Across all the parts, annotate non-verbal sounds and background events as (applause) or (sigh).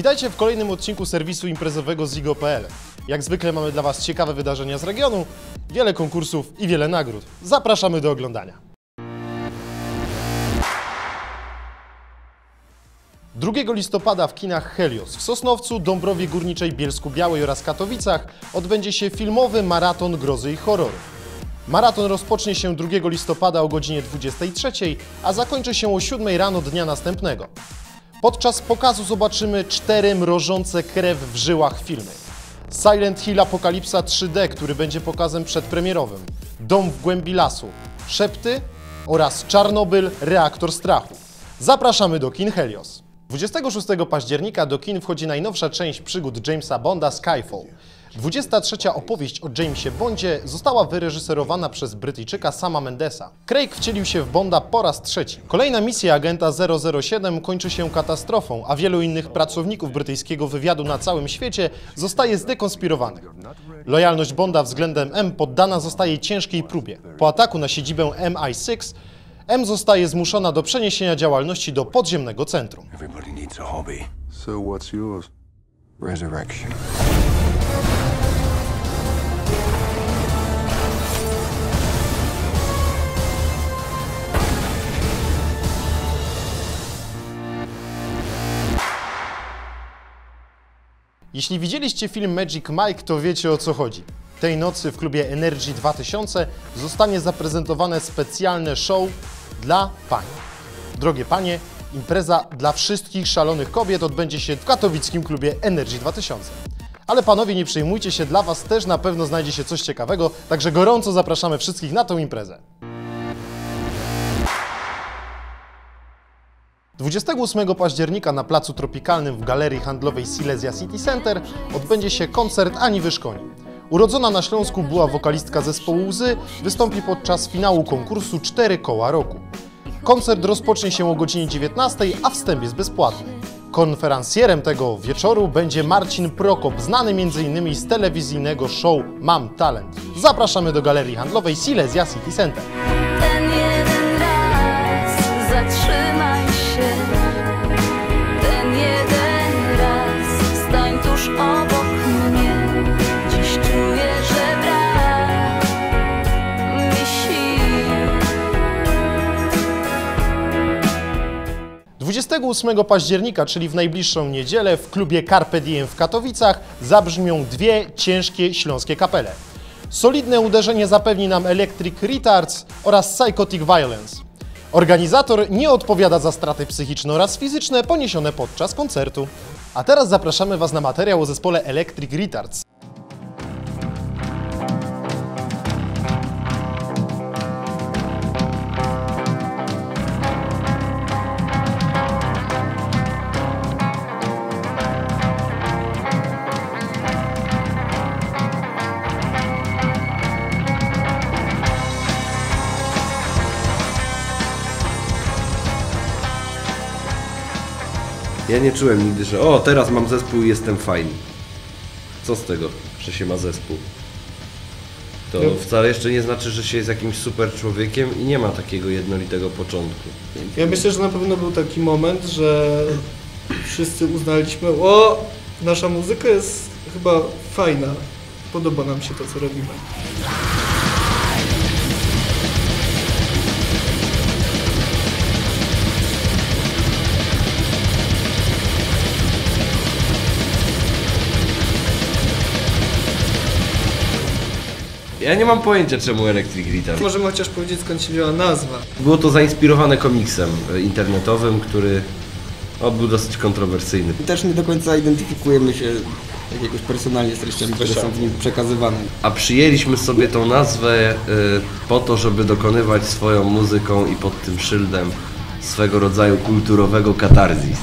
Witajcie w kolejnym odcinku serwisu imprezowego Zigo.pl. Jak zwykle mamy dla Was ciekawe wydarzenia z regionu, wiele konkursów i wiele nagród. Zapraszamy do oglądania. 2 listopada w kinach Helios w Sosnowcu, Dąbrowie Górniczej, Bielsku Białej oraz Katowicach odbędzie się filmowy maraton grozy i horrorów. Maraton rozpocznie się 2 listopada o godzinie 23, a zakończy się o 7 rano dnia następnego. Podczas pokazu zobaczymy cztery mrożące krew w żyłach filmy. Silent Hill Apokalipsa 3D, który będzie pokazem przedpremierowym, Dom w głębi lasu, Szepty oraz Czarnobyl Reaktor Strachu. Zapraszamy do kin Helios. 26 października do kin wchodzi najnowsza część przygód Jamesa Bonda Skyfall. 23 opowieść o Jamesie Bondzie została wyreżyserowana przez Brytyjczyka Sama Mendesa. Craig wcielił się w Bonda po raz trzeci. Kolejna misja agenta 007 kończy się katastrofą, a wielu innych pracowników brytyjskiego wywiadu na całym świecie zostaje zdekonspirowanych. Lojalność Bonda względem M poddana zostaje ciężkiej próbie. Po ataku na siedzibę MI6 M zostaje zmuszona do przeniesienia działalności do podziemnego centrum. Everybody needs a hobby. So what's yours? Resurrection. Jeśli widzieliście film Magic Mike, to wiecie o co chodzi. Tej nocy w klubie Energy 2000 zostanie zaprezentowane specjalne show dla pań. Drogie panie, impreza dla wszystkich szalonych kobiet odbędzie się w katowickim klubie Energy 2000. Ale panowie, nie przejmujcie się, dla was też na pewno znajdzie się coś ciekawego, także gorąco zapraszamy wszystkich na tę imprezę. 28 października na Placu Tropikalnym w Galerii Handlowej Silesia City Center odbędzie się koncert Ani Wyszkoni. Urodzona na Śląsku była wokalistka zespołu Łzy, wystąpi podczas finału konkursu 4 koła roku. Koncert rozpocznie się o godzinie 19, a wstęp jest bezpłatny. Konferencjerem tego wieczoru będzie Marcin Prokop, znany m.in. z telewizyjnego show Mam Talent. Zapraszamy do Galerii Handlowej Silesia City Center. 28 października, czyli w najbliższą niedzielę, w klubie Carpe Diem w Katowicach zabrzmią dwie ciężkie śląskie kapele. Solidne uderzenie zapewni nam Electric Retards oraz Psychotic Violence. Organizator nie odpowiada za straty psychiczne oraz fizyczne poniesione podczas koncertu. A teraz zapraszamy Was na materiał o zespole Electric Retards. Ja nie czułem nigdy, że o, teraz mam zespół i jestem fajny. Co z tego, że się ma zespół? To wcale jeszcze nie znaczy, że się jest jakimś super człowiekiem i nie ma takiego jednolitego początku. Ja myślę, że na pewno był taki moment, że wszyscy uznaliśmy, o, nasza muzyka jest chyba fajna, podoba nam się to, co robimy. Ja nie mam pojęcia czemu Electric Guitar. Możemy chociaż powiedzieć, skąd się wzięła nazwa. Było to zainspirowane komiksem e, internetowym, który o, był dosyć kontrowersyjny. Też nie do końca identyfikujemy się jakiegoś personalnie z treściami, które są w nim przekazywane. A przyjęliśmy sobie tą nazwę y, po to, żeby dokonywać swoją muzyką i pod tym szyldem swego rodzaju kulturowego katarzis.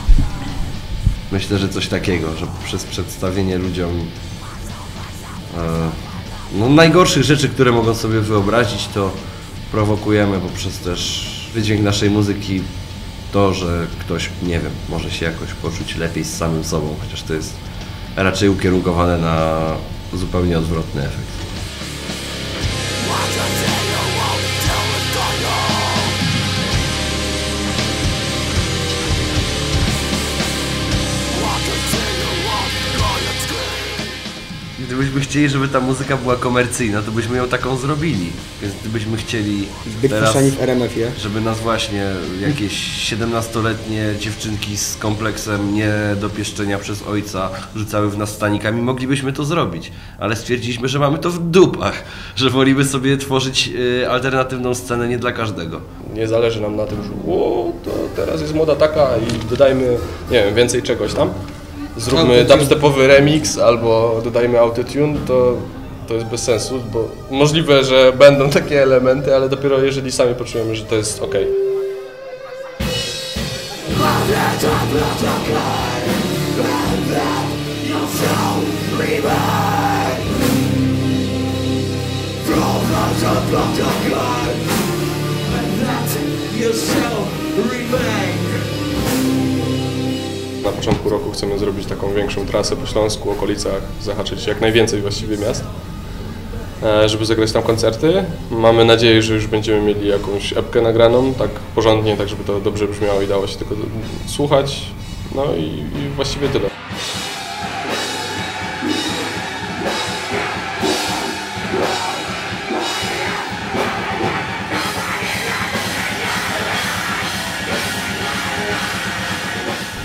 Myślę, że coś takiego, że przez przedstawienie ludziom e, no, najgorszych rzeczy, które mogą sobie wyobrazić, to prowokujemy poprzez też wydźwięk naszej muzyki to, że ktoś, nie wiem, może się jakoś poczuć lepiej z samym sobą, chociaż to jest raczej ukierunkowane na zupełnie odwrotny efekt. Gdybyśmy chcieli, żeby ta muzyka była komercyjna, to byśmy ją taką zrobili. Więc gdybyśmy chcieli Być teraz, puszczani w RMF-ie. żeby nas właśnie jakieś 17-letnie dziewczynki z kompleksem niedopieszczenia przez ojca rzucały w nas stanikami, moglibyśmy to zrobić. Ale stwierdziliśmy, że mamy to w dupach, że wolimy sobie tworzyć y, alternatywną scenę nie dla każdego. Nie zależy nam na tym, że o, to teraz jest moda taka i dodajmy, nie wiem, więcej czegoś tam. Zróbmy dubstepowy remix albo dodajmy autotune, to, to jest bez sensu, bo możliwe, że będą (laughs) takie elementy, ale dopiero jeżeli sami poczujemy, że to jest ok. Na początku roku chcemy zrobić taką większą trasę po Śląsku, okolicach, zahaczyć jak najwięcej właściwie miast, e, żeby zagrać tam koncerty. Mamy nadzieję, że już będziemy mieli jakąś epkę nagraną, tak porządnie, tak żeby to dobrze brzmiało i dało się tylko słuchać. No i, i właściwie tyle.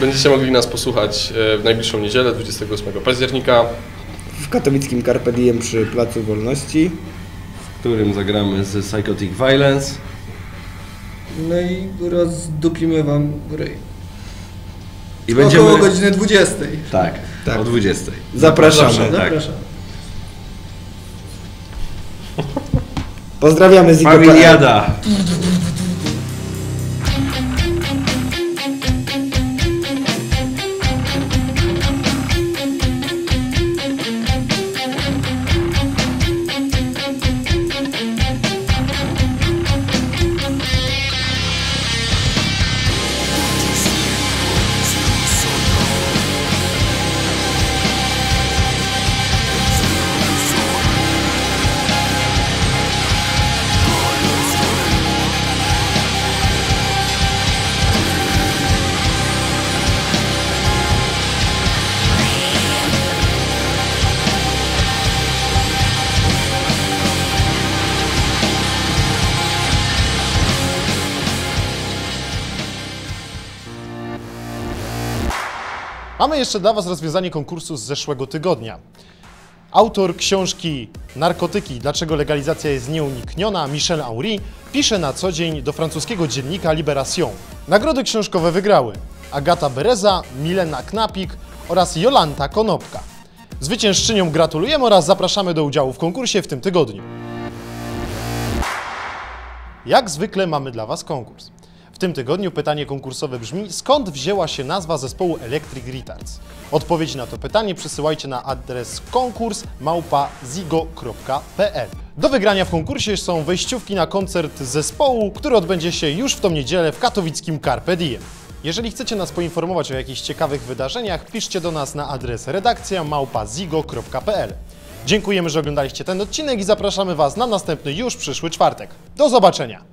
Będziecie mogli nas posłuchać e, w najbliższą niedzielę, 28 października. W katowickim Carpe Diem przy Placu Wolności. w którym zagramy z Psychotic Violence. No i rozdupimy wam ryj. I Około będziemy... godziny 20. Tak, Tak. o 20. Zapraszamy. tak. Zapraszam. Pozdrawiamy z Familiada! Mamy jeszcze dla Was rozwiązanie konkursu z zeszłego tygodnia. Autor książki Narkotyki, dlaczego legalizacja jest nieunikniona, Michel Henry, pisze na co dzień do francuskiego dziennika Libération. Nagrody książkowe wygrały Agata Bereza, Milena Knapik oraz Jolanta Konopka. Zwyciężczyniom gratulujemy oraz zapraszamy do udziału w konkursie w tym tygodniu. Jak zwykle mamy dla Was konkurs. Tym tygodniu pytanie konkursowe brzmi: skąd wzięła się nazwa zespołu Electric Retards? Odpowiedzi na to pytanie przysyłajcie na adres konkurs małpa.zigo.pl. Do wygrania w konkursie są wejściówki na koncert zespołu, który odbędzie się już w tą niedzielę w katowickim Carpe Diem. Jeżeli chcecie nas poinformować o jakichś ciekawych wydarzeniach, piszcie do nas na adres redakcja małpa.zigo.pl. Dziękujemy, że oglądaliście ten odcinek i zapraszamy Was na następny już przyszły czwartek. Do zobaczenia!